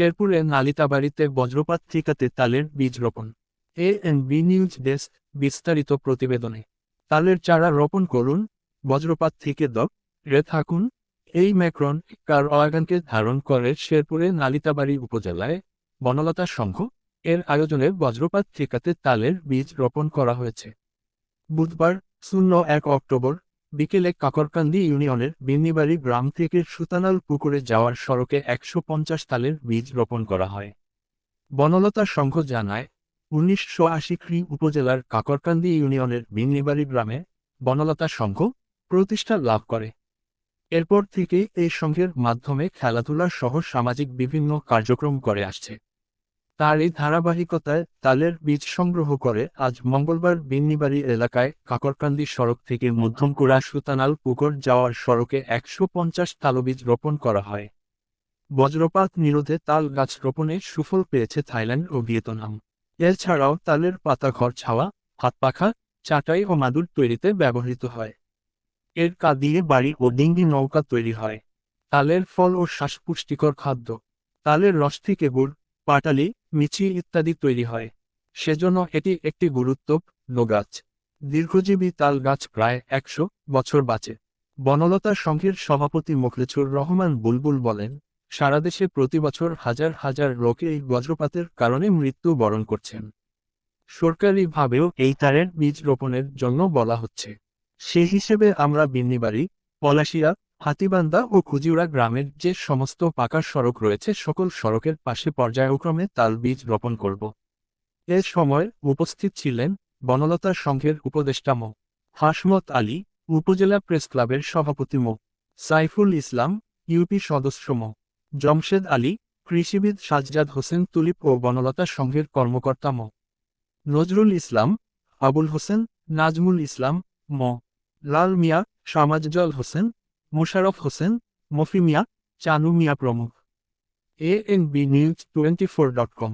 শেরপুরে নালিতাবাড়িতে বজ্রপাত ঠেকাতে তালের বীজ রোপণ। A N B news desk বিস্তারিত প্রতিবেদনে। তালের চারা রোপণ করুন, বজ্রপাত থেকে দ রে থাকুন। এই ম্যাক্রন কার অয়াগানকে ধারণ করে শেরপুরে নালিতাবাড়ি উপজেলায় বনলতা সংঘ এর আয়োজনে বজ্রপাত ঠেকাতে তালের বীজ রোপণ করা হয়েছে। বুধবার শূন্য এক অক্টোবর বিকেলে কাকরকান্দি ইউনিয়নের বিন্নিবাড়ি গ্রাম থেকে সুতানাল পুকুরে যাওয়ার সড়কে একশো পঞ্চাশ তালের বীজ রোপণ করা হয়। বনলতা সংঘ জানায়, উনিশশো আশি খ্রি উপজেলার কাকরকান্দি ইউনিয়নের বিন্নিবাড়ি গ্রামে বনলতা সংঘ প্রতিষ্ঠা লাভ করে। এরপর থেকে এই সংঘের মাধ্যমে খেলাধুলা সহ সামাজিক বিভিন্ন কার্যক্রম করে আসছে। তার এই ধারাবাহিকতায় তালের বীজ সংগ্রহ করে আজ মঙ্গলবার বিন্নিবাড়ি এলাকায় কাকরকান্দি সড়ক থেকে মধ্যমকুড়া সুতানাল পুকুর যাওয়ার সড়কে একশো পঞ্চাশ তালবীজ রোপণ করা হয়। বজ্রপাত নিরোধে তাল গাছ রোপণে সুফল পেয়েছে থাইল্যান্ড ও ভিয়েতনাম। এছাড়াও তালের পাতা ঘর ছাওয়া, হাত পাখা, চাটাই ও মাদুর তৈরিতে ব্যবহৃত হয়। এর কা দিয়ে বাড়ি ও ডিঙ্গি নৌকা তৈরি হয়। তালের ফল ও শ্বাসপুষ্টিকর খাদ্য। তালের রস থেকে গুড় পাটালি, মিচি ইত্যাদি তৈরি হয়। সেজন্য এটি একটি গুরুত্বপূর্ণ গাছ দীর্ঘজীবী তাল গাছ প্রায় একশো বছর বাঁচে। বনলতা সংঘের সভাপতি মোখলেছুর রহমান বুলবুল বলেন, সারা দেশে প্রতি বছর হাজার হাজার লোকে এই বজ্রপাতের কারণে মৃত্যু বরণ করছেন। সরকারিভাবেও এই তারের বীজ রোপণের জন্য বলা হচ্ছে। সে হিসেবে আমরা বিন্নিবাড়ি, পলাশিয়া হাতিবান্দা ও খুজিউড়া গ্রামের যে সমস্ত পাকা সড়ক রয়েছে, সকল সড়কের পাশে পর্যায়ক্রমে তাল বীজ রোপণ করব। এ সময় উপস্থিত ছিলেন বনলতা সংঘের উপদেষ্টা মো. হাসমত আলী, উপজেলা প্রেস ক্লাবের সভাপতি মো. সাইফুল ইসলাম, ইউপি সদস্য মো. জমশেদ আলী, কৃষিবিদ সাজজাদ হোসেন তুলিপ ও বনলতা সংঘের কর্মকর্তা মো. নজরুল ইসলাম, আবুল হোসেন, নাজমুল ইসলাম ম. লাল মিয়া, সামাজজল হোসেন মোশারফ হোসেন, মফি মিয়া, চানু মিয়া প্রমুখ। A N B news twenty four dot com